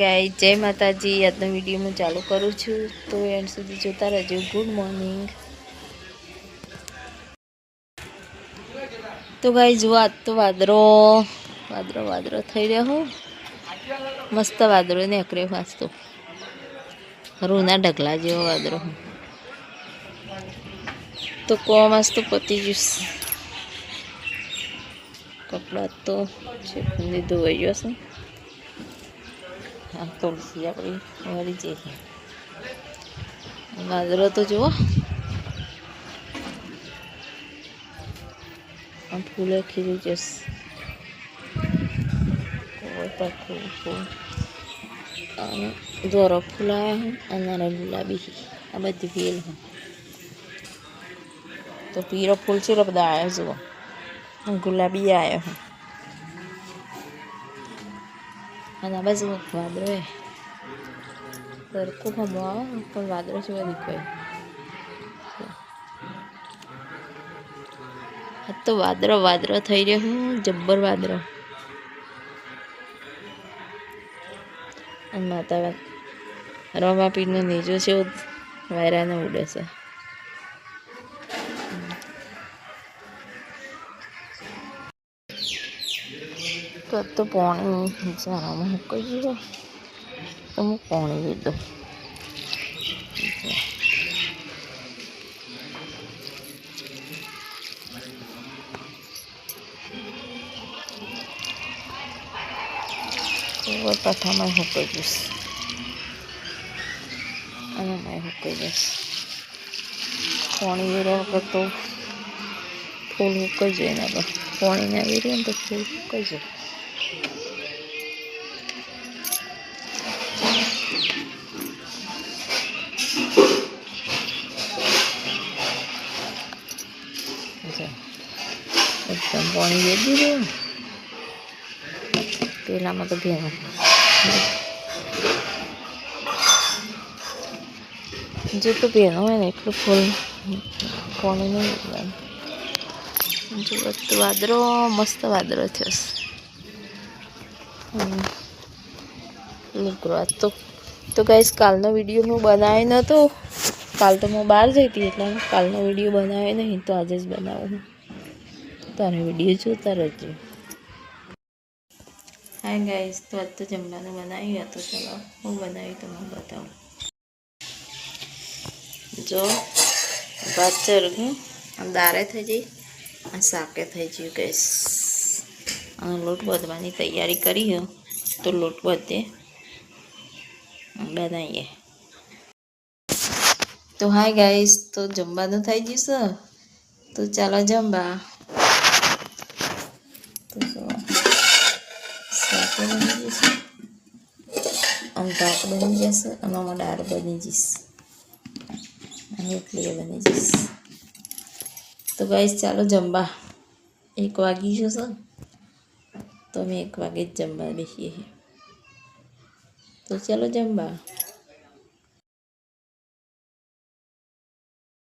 ગાય જય માતાજી આજનો વીડિયો હું ચાલુ કરું છું. તો એન્ડ સુધી જોતા રહેજો. ગુડ મોર્નિંગ તો ગાય જુઓ આજ તો વાદરો. વાદરો વાદરો થઈ રહ્યો મસ્ત વાદરો નીકળ્યો વાંચતો રૂના ઢગલા જેવો વાદરો. તો કોમાસ તો પતી જઈશ કપડાં તો છે ધોવાઈ ગયો છે. આ તુલસી આપણી વળી જઈએ ગાજરો તો જુઓ. આ ફૂલે ખીલી જશે ફૂલ ફૂલ. અને ફૂલાયા અને ગુલાબી આ બધી વેલ હું તો પીરો ફૂલ છે બધા આવ્યો જુઓ. ગુલાબી આવ્યો હોય અને આ બાજુ વાદળો એ તડકો હમો આવે, પણ વાદળો છે બધી આ તો વાદળો વાદળો થઈ રહ્યો હું જબ્બર વાદળો. અને માતા રમા પીરનો નીચું છે વાયરાને ઉડે છે. તો તો પાણી સારામાં મૂકી ગયો તો હું પાણી લઈ દઉં મૂકી જઈશ અને મેં મૂકી દઈશ. પાણી વેર્યા વગર તો ફૂલ મૂકી જાય ને પાણી ના વેરીએ તો ફૂલ મૂકી જાય. એકદમ પાણી વેરી દીધું પેલામાં તો ભેગા જેટલું ભેગા હોય ને એટલું ફૂલ પાણી નહીં જો વાદળો મસ્ત વાદળો થયો નીકળો આજ તો તો ગાઈસ કાલનો વીડિયો હું બનાવ્યો નહોતો કાલ તો હું બહાર જઈ હતી, એટલે કાલનો વીડિયો બનાવ્યો નહીં, તો આજે જ બનાવું. તારે વીડિયો જોતા રહેજો. હાય ગાઈસ તો આજ તો જમવાનું બનાવ્યું હતું ચલો, હું બનાવ્યું તમને બતાવું. જો, ભાત ચરગું દારે થઈ જઈ અને શાકે થઈ ગયું ગેસ લોટ બાંધવાની તૈયારી કરી હો. તો લોટ બાંધે બનાવીએ તો હાય ગાઈસ, તો જમવાનું થઈ ગયું છે. તો ચાલો જમવા. આમ ભાત બની જશે અને આમાં દાળ બની જઈશ. રોટલી બની જઈશ. તો ગાઈસ, ચાલો જમવા. એક વાગી જશે તો અમે એક વાગે જ જમવા બેસીએ છીએ તો ચાલો જમવા.